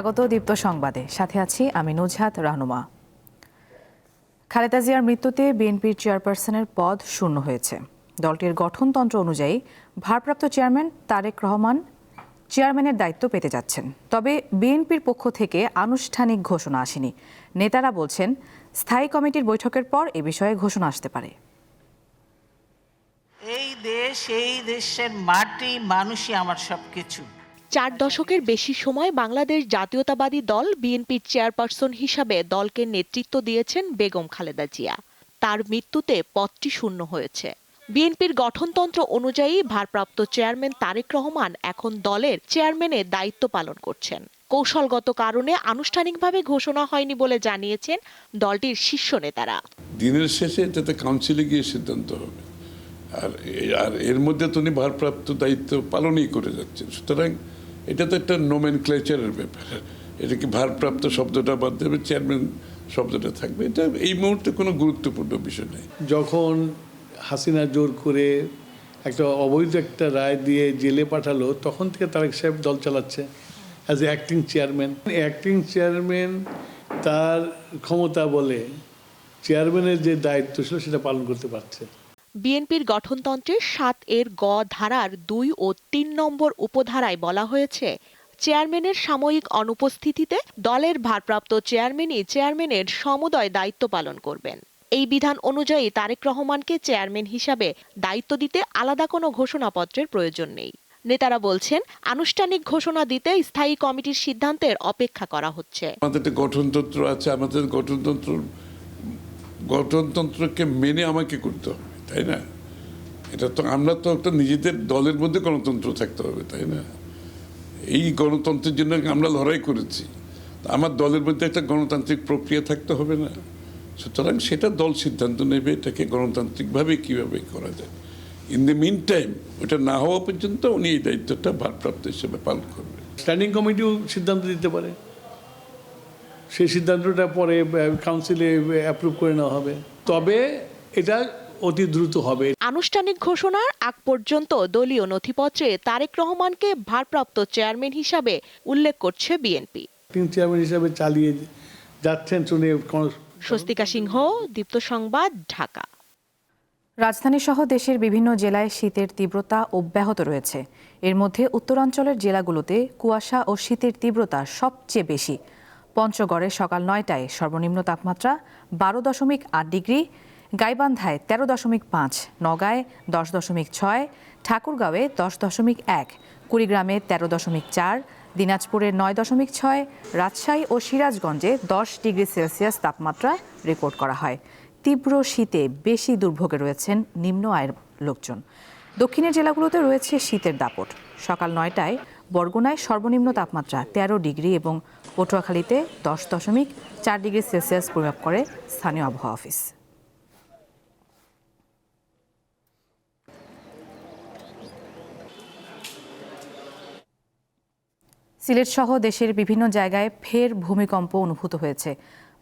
স্বাগত দীপ্ত সংবাদে। সাথে আছি আমি নুজহাত রাহনুমা। খালেদা জিয়ার মৃত্যুতে বিএনপির চেয়ারপারসনের পদ শূন্য হয়েছে। দলটির গঠনতন্ত্র অনুযায়ী ভারপ্রাপ্ত চেয়ারম্যান তারেক রহমান চেয়ারম্যানের দায়িত্ব পেতে যাচ্ছেন। তবে বিএনপির পক্ষ থেকে আনুষ্ঠানিক ঘোষণা আসেনি। নেতারা বলছেন, স্থায়ী কমিটির বৈঠকের পর এ বিষয়ে ঘোষণা আসতে পারে। এই দেশ, এই দেশের মাটি, মানুষই আমার সব কিছু চার দশকের বেশি সময় বাংলাদেশ জাতীয়তাবাদী দল বিএনপির চেয়ারপারসন হিসাবে দলকে নেতৃত্ব দিয়েছেন বেগম খালেদা জিয়া। তার মৃত্যুতে পদটি শূন্য হয়েছে। বিএনপির গঠনতন্ত্র অনুযায়ী ভারপ্রাপ্ত চেয়ারম্যান তারেক রহমান এখন দলের চেয়ারম্যানের দায়িত্ব পালন করছেন। কৌশলগত কারণে আনুষ্ঠানিকভাবে ঘোষণা হয়নি বলে জানিয়েছেন দলটির শীর্ষ নেতারা। দিনের শেষে এটাতে কাউন্সিলে গিয়ে সিদ্ধান্ত হবে। আর এর মধ্যে তো উনি ভারপ্রাপ্ত দায়িত্ব পালনই করে যাচ্ছেন। সুতরাং এটা তো একটা নোমেন ক্লেচারের ব্যাপার। এটা কি ভারপ্রাপ্ত শব্দটা বাদ দেবে চেয়ারম্যান শব্দটা থাকবে? এটা এই মুহূর্তে কোনো গুরুত্বপূর্ণ বিষয় নেই যখন হাসিনা জোর করে একটা অবৈধ একটা রায় দিয়ে জেলে পাঠালো, তখন থেকে তারেক সাহেব দল চালাচ্ছে as a acting chairman acting chairman তার ক্ষমতা বলে চেয়ারম্যানের যে দায়িত্ব ছিল সেটা পালন করতে পারছে। বিএনপির গঠনতন্ত্রের সাত এর গ ধারার দুই ও তিন নম্বর উপধারায় বলা হয়েছে, চেয়ারম্যানের সাময়িক অনুপস্থিতিতে দলের ভারপ্রাপ্ত চেয়ারম্যানই চেয়ারম্যানের সমুদয় দায়িত্ব পালন করবেন। এই বিধান অনুযায়ী তারেক রহমানকে চেয়ারম্যান হিসাবে দায়িত্ব দিতে আলাদা কোনো ঘোষণাপত্রের প্রয়োজন নেই। নেতারা বলছেন, আনুষ্ঠানিক ঘোষণা দিতে স্থায়ী কমিটির সিদ্ধান্তের অপেক্ষা করা হচ্ছে। আমাদের গঠনতন্ত্র আছে, আমাদের গঠনতন্ত্র গঠনতন্ত্রকে মেনে আমাকে করতে হবে। তাই না? এটা তো আমরা তো একটা নিজেদের দলের মধ্যে গণতন্ত্র থাকতে হবে, তাই না? এই গণতন্ত্রের জন্য আমরা লড়াই করেছি। আমার দলের মধ্যে একটা গণতান্ত্রিক প্রক্রিয়া থাকতে হবে না। সুতরাং সেটা দল সিদ্ধান্ত নেবে, এটাকে গণতান্ত্রিকভাবে কীভাবে করা যায়। ইন দ্য মিন টাইম ওটা না হওয়া পর্যন্ত উনি এই দায়িত্বটা ভারপ্রাপ্ত হিসেবে পালন করবেন। স্ট্যান্ডিং কমিটিও সিদ্ধান্ত দিতে পারে। সেই সিদ্ধান্তটা পরে কাউন্সিলে অ্যাপ্রুভ করে নেওয়া হবে। তবে এটা অতি দ্রুত হবে। আনুষ্ঠানিক ঘোষণার আগ পর্যন্ত দলীয় নথিপত্রে তারেক রহমানকে ভারপ্রাপ্ত চেয়ারম্যান হিসাবে উল্লেখ করছে বিএনপি। অ্যাক্টিং চেয়ারম্যান হিসাবে চালিয়ে যাচ্ছেন শুনে স্বস্তিকা সিংহ দীপ্ত সংবাদ ঢাকা। রাজধানী সহ দেশের বিভিন্ন জেলায় শীতের তীব্রতা অব্যাহত রয়েছে। এর মধ্যে উত্তরাঞ্চলের জেলাগুলোতে কুয়াশা ও শীতের তীব্রতা সবচেয়ে বেশি। পঞ্চগড়ে সকাল নয়টায় সর্বনিম্ন তাপমাত্রা বারো দশমিক আট ডিগ্রি গাইবান্ধায় তেরো দশমিক পাঁচ, নগাঁয় দশ দশমিক ছয়, ঠাকুরগাঁওয়ে দশ দশমিক এক, কুড়িগ্রামে তেরো দশমিক চার, দিনাজপুরে নয় দশমিক ছয়, রাজশাহী ও সিরাজগঞ্জে দশ ডিগ্রি সেলসিয়াস তাপমাত্রা রেকর্ড করা হয়। তীব্র শীতে বেশি দুর্ভোগে রয়েছেন নিম্ন আয়ের লোকজন। দক্ষিণের জেলাগুলোতে রয়েছে শীতের দাপট। সকাল নয়টায় বরগুনায় সর্বনিম্ন তাপমাত্রা তেরো ডিগ্রি এবং পটুয়াখালীতে দশ দশমিক চার ডিগ্রি সেলসিয়াস পরিমাপ করে স্থানীয় আবহাওয়া অফিস। সিলেট সহ দেশের বিভিন্ন জায়গায় ফের ভূমিকম্প অনুভূত হয়েছে।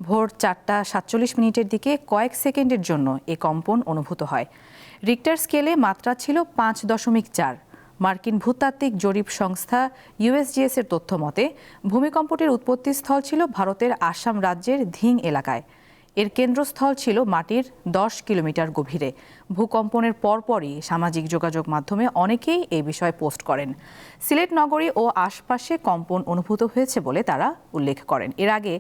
ভোর চারটা সাতচল্লিশ মিনিটের দিকে কয়েক সেকেন্ডের জন্য এ কম্পন অনুভূত হয়। রিক্টার স্কেলে মাত্রা ছিল পাঁচ দশমিক চার। মার্কিন ভূতাত্ত্বিক জরিপ সংস্থা ইউএসজিএস এর তথ্য মতে, ভূমিকম্পটির উৎপত্তিস্থল ছিল ভারতের আসাম রাজ্যের ধিং এলাকায়। এর কেন্দ্রস্থল ছিল মাটির দশ কিলোমিটার গভীরে। ভূকম্পনের পরপরই সামাজিক যোগাযোগ মাধ্যমে অনেকেই এ বিষয়ে পোস্ট করেন। সিলেট নগরী ও আশপাশে কম্পন অনুভূত হয়েছে বলে তারা উল্লেখ করেন। এর আগে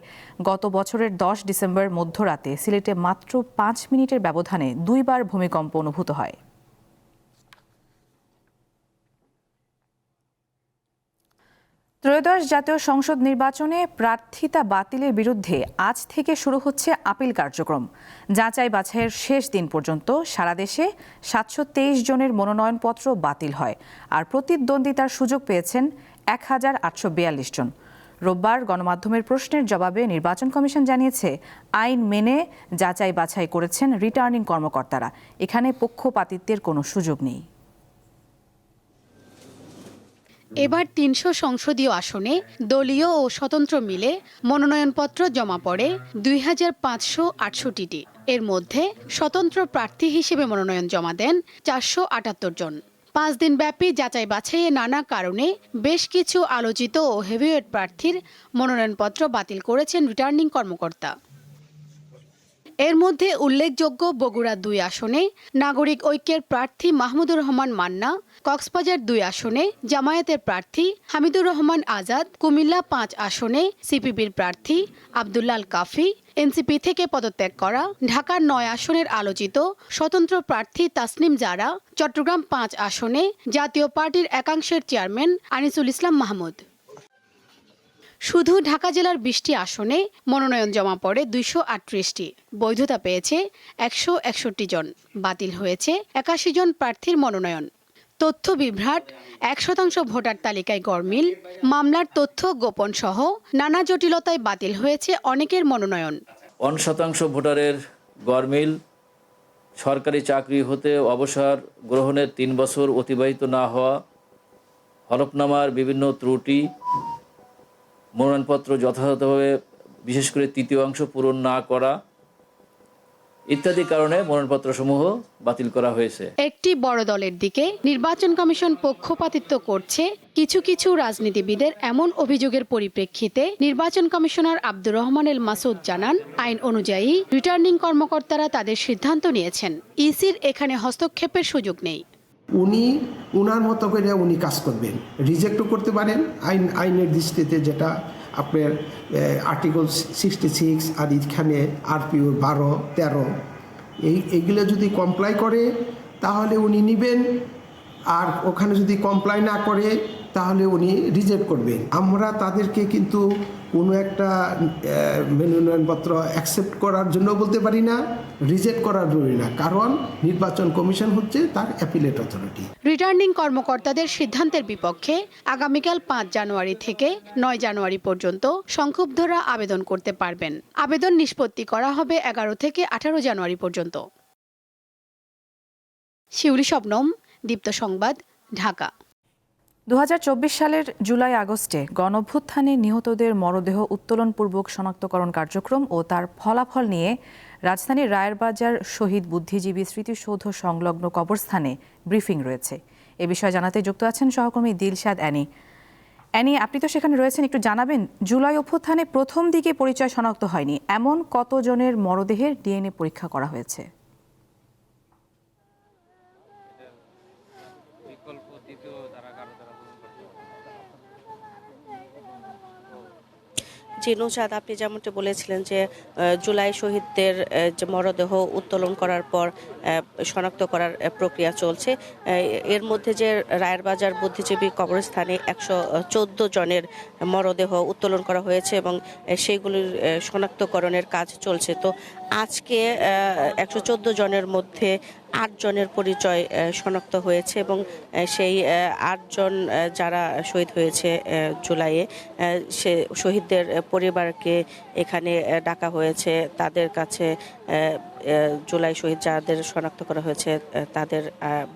গত বছরের দশ ডিসেম্বর মধ্যরাতে সিলেটে মাত্র পাঁচ মিনিটের ব্যবধানে দুইবার ভূমিকম্প অনুভূত হয়। ত্রয়োদশ জাতীয় সংসদ নির্বাচনে প্রার্থিতা বাতিলের বিরুদ্ধে আজ থেকে শুরু হচ্ছে আপিল কার্যক্রম। যাচাই বাছাইয়ের শেষ দিন পর্যন্ত সারা দেশে সাতশো তেইশ জনের মনোনয়নপত্র বাতিল হয় আর প্রতিদ্বন্দ্বিতার সুযোগ পেয়েছেন এক হাজার আটশো বিয়াল্লিশ জন। রোববার গণমাধ্যমের প্রশ্নের জবাবে নির্বাচন কমিশন জানিয়েছে, আইন মেনে যাচাই বাছাই করেছেন রিটার্নিং কর্মকর্তারা। এখানে পক্ষপাতিত্বের কোনো সুযোগ নেই। এবার তিনশো সংসদীয় আসনে দলীয় ও স্বতন্ত্র মিলে মনোনয়নপত্র জমা পড়ে দুই হাজার পাঁচশো আটষট্টিটি। এর মধ্যে স্বতন্ত্র প্রার্থী হিসেবে মনোনয়ন জমা দেন চারশো আটাত্তর জন। পাঁচ দিন ব্যাপী যাচাই বাছাইয়ে নানা কারণে বেশ কিছু আলোচিত ও হেভিওয়েট প্রার্থীর মনোনয়নপত্র বাতিল করেছেন রিটার্নিং কর্মকর্তা। এর মধ্যে উল্লেখযোগ্য বগুড়া দুই আসনে নাগরিক ঐক্যের প্রার্থী মাহমুদুর রহমান মান্না কক্সবাজার দুই আসনে, জামায়াতের প্রার্থী হামিদুর রহমান আজাদ, কুমিল্লা পাঁচ আসনে, সিপিবির প্রার্থী আবদুল্লাল কাফি, এনসিপি থেকে পদত্যাগ করা, ঢাকার নয় আসনের আলোচিত স্বতন্ত্র প্রার্থী তাসনিম জারা, চট্টগ্রাম পাঁচ আসনে, জাতীয় পার্টির একাংশের চেয়ারম্যান আনিসুল ইসলাম মাহমুদ। শুধু ঢাকা জেলার বিশটি আসনে মনোনয়ন জমা পড়ে দুইশো আটত্রিশটি। বৈধতা পেয়েছে একশো একষট্টি জন। বাতিল হয়েছে একাশি জন প্রার্থীর মনোনয়ন। তথ্য বিভ্রাট, এক শতাংশ ভোটার তালিকায় গরমিল, মামলার তথ্য গোপন সহ নানা জটিলতায় বাতিল হয়েছে অনেকের মনোনয়ন। অন শতাংশ ভোটারের গরমিল, সরকারি চাকরি হতে অবসর গ্রহণের তিন বছর অতিবাহিত না হওয়া, হলফনামার বিভিন্ন ত্রুটি, মনোনয়নপত্র যথাযথভাবে বিশেষ করে তৃতীয় অংশ পূরণ না করা ইত্যাদি কারণে মনোনয়নপত্রসমূহ বাতিল করা হয়েছে। একটি বড় দলের দিকে নির্বাচন কমিশন পক্ষপাতিত্ব করছে। কিছু কিছু রাজনীতিবিদের এমন অভিযোগের পরিপ্রেক্ষিতে নির্বাচন কমিশনার আব্দুর রহমান এল মাসুদ জানান আইন অনুযায়ী রিটার্নিং কর্মকর্তারা তাদের সিদ্ধান্ত নিয়েছেন। ইসির এখানে হস্তক্ষেপের সুযোগ নেই। উনি উনার মতো করে উনি কাজ করবেন। রিজেক্টও করতে পারেন। আইন আইনের দৃষ্টিতে যেটা আপনার আর্টিকেল সিক্সটি সিক্স আর এখানে আরপিও বারো, তেরো। এই এইগুলো যদি কমপ্লাই করে, তাহলে উনি নেবেন। আর ওখানে যদি কমপ্লাই না করে তাহলে উনি রিজেক্ট করবেন আমরা তাদেরকে কিন্তু কোনো একটা মনোনয়নপত্র অ্যাকসেপ্ট করার জন্য বলতে পারি না রিজেক্ট করার জরুরি না। কারণ নির্বাচন কমিশন হচ্ছে তার অ্যাপিলেট অথরিটি রিটার্নিং কর্মকর্তাদের সিদ্ধান্তের বিপক্ষে আগামীকাল পাঁচ জানুয়ারি থেকে নয় জানুয়ারি পর্যন্ত সংক্ষুব্ধরা আবেদন করতে পারবেন। আবেদন নিষ্পত্তি করা হবে এগারো থেকে আঠারো জানুয়ারি পর্যন্ত। শিউলি শবনম, দীপ্ত সংবাদ, ঢাকা। দু হাজার চব্বিশ সালের জুলাই আগস্টে গণভ্যুত্থানে নিহতদের মরদেহ উত্তোলনপূর্বক শনাক্তকরণ কার্যক্রম ও তার ফলাফল নিয়ে রাজধানীর রায়েরবাজার শহীদ বুদ্ধিজীবী স্মৃতিসৌধ সংলগ্ন কবরস্থানে ব্রিফিং রয়েছে। এ বিষয়ে জানাতে যুক্ত আছেন সহকর্মী দিলশাদ অ্যানি। অ্যানি, আপনি তো সেখানে রয়েছেন, একটু জানাবেন, জুলাই অভ্যুত্থানে প্রথম দিকে পরিচয় শনাক্ত হয়নি, এমন কতজনের মরদেহের ডিএনএ পরীক্ষা করা হয়েছে? জি নুসাদ আপনি যেমনটি বলেছিলেন যে জুলাই শহীদদের যে মরদেহ উত্তোলন করার পর শনাক্ত করার প্রক্রিয়া চলছে। এর মধ্যে যে রায়ের বাজার বুদ্ধিজীবী কবরস্থানে একশো চোদ্দ জনের মরদেহ উত্তোলন করা হয়েছে এবং সেইগুলির শনাক্তকরণের কাজ চলছে। তো আজকে একশো চোদ্দ জনের মধ্যে আটজনের পরিচয় শনাক্ত হয়েছে এবং সেই আটজন যারা শহীদ হয়েছে জুলাইয়ে সে শহীদদের পরিবারকে এখানে ডাকা হয়েছে। তাদের কাছে জুলাই শহীদ যাদের শনাক্ত করা হয়েছে তাদের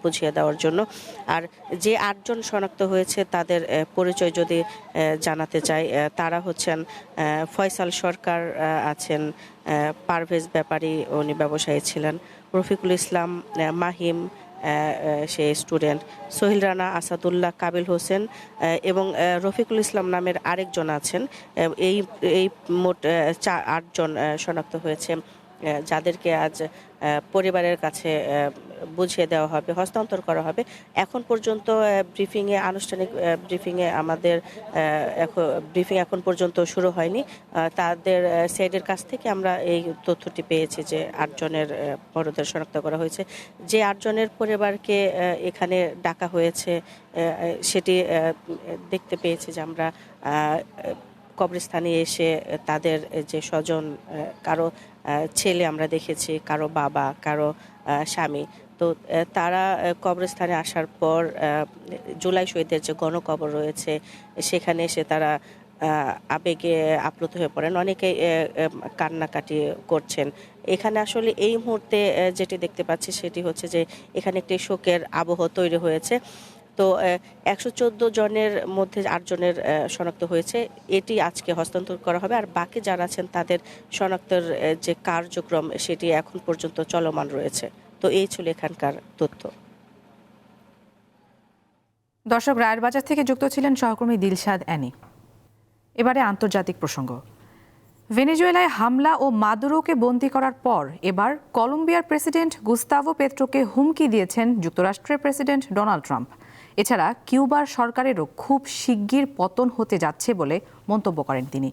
বুঝিয়ে দেওয়ার জন্য। আর যে আটজন শনাক্ত হয়েছে, তাদের পরিচয় যদি জানাতে চাই তারা হচ্ছেন ফয়সাল সরকার আছেন পারভেজ ব্যাপারী, উনি ব্যবসায়ী ছিলেন। রফিকুল ইসলাম মাহিম সে স্টুডেন্ট। সোহেল রানা, আসাদুল্লাহ, কাবিল হোসেন এবং রফিকুল ইসলাম নামের আরেকজন আছেন। এই এই মোট আটজন শনাক্ত হয়েছে। যাদেরকে আজ পরিবারের কাছে বুঝিয়ে দেওয়া হবে হস্তান্তর করা হবে। এখন পর্যন্ত ব্রিফিংয়ে আনুষ্ঠানিক ব্রিফিংয়ে আমাদের এখন ব্রিফিং এখন পর্যন্ত শুরু হয়নি। তাদের সাইডের কাছ থেকে আমরা এই তথ্যটি পেয়েছি যে আটজনের আহ, মরদেহ শনাক্ত করা হয়েছে। যে আটজনের পরিবারকে এখানে ডাকা হয়েছে সেটি দেখতে পেয়েছি যে আমরা কবরস্থানে এসে তাদের যে স্বজন কারও ছেলে আমরা দেখেছি, কারও বাবা, কারও স্বামী। তো তারা কবরস্থানে আসার পর জুলাই শহীদের যে গণকবর রয়েছে, সেখানে এসে তারা আবেগে আপ্লুত হয়ে পড়েন। অনেকে কান্নাকাটি করছেন। এখানে আসলে এই মুহূর্তে যেটি দেখতে পাচ্ছি, সেটি হচ্ছে যে এখানে একটি শোকের আবহ তৈরি হয়েছে। তো একশো চোদ্দ জনের মধ্যে আটজনের শনাক্ত হয়েছে। এটি আজকে হস্তান্তর করা হবে আর বাকি যারা আছেন তাদের শনাক্তের যে কার্যক্রম সেটি এখন পর্যন্ত চলমান রয়েছে। তো, এই ছিল এখানকার তথ্য। দর্শক রায়ের বাজার থেকে যুক্ত ছিলেন সহকর্মী দিলশাদ অ্যানি। এবারে আন্তর্জাতিক প্রসঙ্গ। ভেনেজুয়েলায় হামলা ও মাদুরোকে বন্দী করার পর এবার কলম্বিয়ার প্রেসিডেন্ট গুস্তাভো পেত্রোকে হুমকি দিয়েছেন যুক্তরাষ্ট্রের প্রেসিডেন্ট ডোনাল্ড ট্রাম্প। এছাড়া কিউবার সরকারেরও খুব শিগগির পতন হতে যাচ্ছে বলে মন্তব্য করেন তিনি।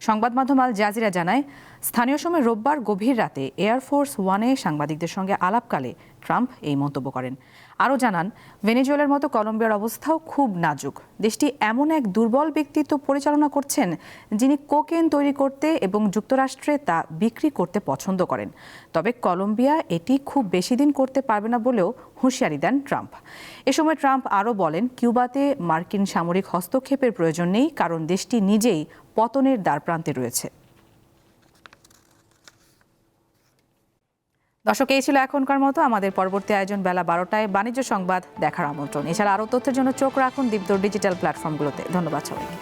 সংবাদ মাধ্যম আল জাজিরা জানায়, স্থানীয় সময় রোববার গভীর রাতে এয়ারফোর্স ওয়ানে সাংবাদিকদের সঙ্গে আলাপকালে ট্রাম্প এই মন্তব্য করেন। আরও জানান, ভেনেজুয়েলার মতো কলম্বিয়ার অবস্থাও খুব নাজুক। দেশটি এমন এক দুর্বল ব্যক্তিত্ব পরিচালনা করছেন, যিনি কোকেন তৈরি করতে এবং যুক্তরাষ্ট্রে তা বিক্রি করতে পছন্দ করেন। তবে কলম্বিয়া এটি খুব বেশি দিন করতে পারবে না বলেও হুঁশিয়ারি দেন ট্রাম্প। এ সময় ট্রাম্প আরও বলেন, কিউবাতে মার্কিন সামরিক হস্তক্ষেপের প্রয়োজন নেই, কারণ দেশটি নিজেই পতনের দ্বারপ্রান্তে রয়েছে। দর্শক, এই ছিল এখনকার মতো। আমাদের পরবর্তী আয়োজন বেলা বারোটায় বাণিজ্য সংবাদ দেখার আমন্ত্রণ। এছাড়া আরও তথ্যের জন্য চোখ রাখুন দীপ্ত ডিজিটাল প্ল্যাটফর্মগুলোতে। ধন্যবাদ সবাইকে।